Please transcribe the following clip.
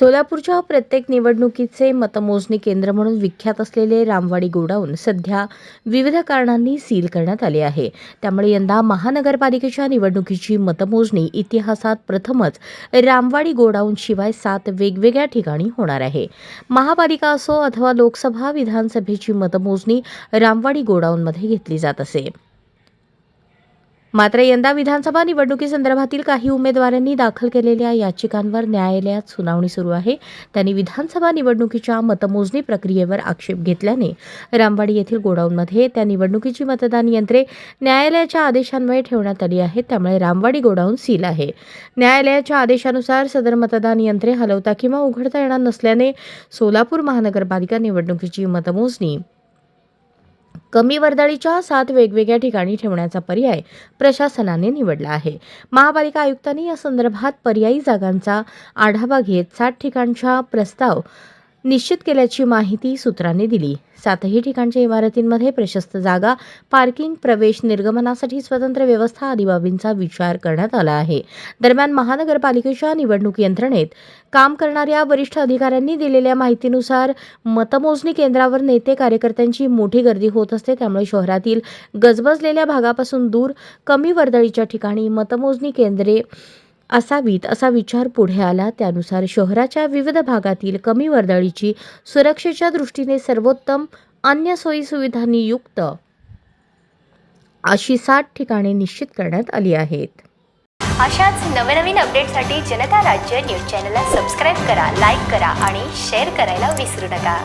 सोलापूरच्या प्रत्येक निवडणुकीचे मतमोजणी केंद्र म्हणून विख्यात असलेले रामवाडी गोडाऊन सध्या विविध कारणांनी सील करण्यात आले आहे. त्यामुळे यंदा महानगरपालिकेच्या निवडणुकीची मतमोजणी इतिहासात प्रथमच रामवाडी गोडाऊन शिवाय सात वेगवेगळ्या ठिकाणी होणार आहे. महापालिका असो अथवा लोकसभा विधानसभेची मतमोजणी रामवाडी गोडाऊनमध्ये घेतली जात असे. मात्र यंदा विधानसभा निवडणुकीसंदर्भातील काही उमेदवारांनी दाखल केलेल्या याचिकांवर न्यायालयात सुनावणी सुरू आहे. त्यांनी विधानसभा निवडणुकीच्या मतमोजणी प्रक्रियेवर आक्षेप घेतल्याने रामवाडी येथील गोडाऊनमध्ये त्या निवडणुकीची मतदान यंत्रे न्यायालयाच्या आदेशान्वये ठेवण्यात आली आहेत. त्यामुळे रामवाडी गोडाऊन सील आहे. न्यायालयाच्या आदेशानुसार सदर मतदान यंत्रे हलवता किंवा उघडता येणार नसल्याने सोलापूर महानगरपालिका निवडणुकीची मतमोजणी कमी वर्दळीच्या सात वेगवेगळ्या ठिकाणी ठेवण्याचा पर्याय प्रशासनाने निवडला आहे. महापालिका आयुक्तांनी या संदर्भात पर्यायी जागांचा आढावा घेत सात ठिकाणच्या प्रस्ताव निश्चित केल्याची माहिती सूत्रांनी दिली. सातही ठिकाणच्या इमारतींमध्ये प्रशस्त जागा पार्किंग प्रवेश निर्गमनासाठी स्वतंत्र व्यवस्था आदी बाबींचा विचार करण्यात आला आहे. दरम्यान महानगरपालिकेच्या निवडणूक यंत्रणेत काम करणाऱ्या वरिष्ठ अधिकाऱ्यांनी दिलेल्या माहितीनुसार मतमोजणी केंद्रावर नेते कार्यकर्त्यांची मोठी गर्दी होत असते. त्यामुळे शहरातील गजबजलेल्या भागापासून दूर कमी वर्दळीच्या ठिकाणी मतमोजणी केंद्रे असावीत असा विचार पुढे आला. त्यानुसार शहराच्या विविध भागातील कमी वर्दळीची सुरक्षेच्या दृष्टीने सर्वोत्तम अन्य सोयीसुविधांनी युक्त अशी सात ठिकाणे निश्चित करण्यात आली आहेत. अशाच नवनवीन अपडेटसाठी जनता राज्य न्यूज चॅनलला सबस्क्राईब करा लाईक करा आणि शेअर करायला विसरू नका.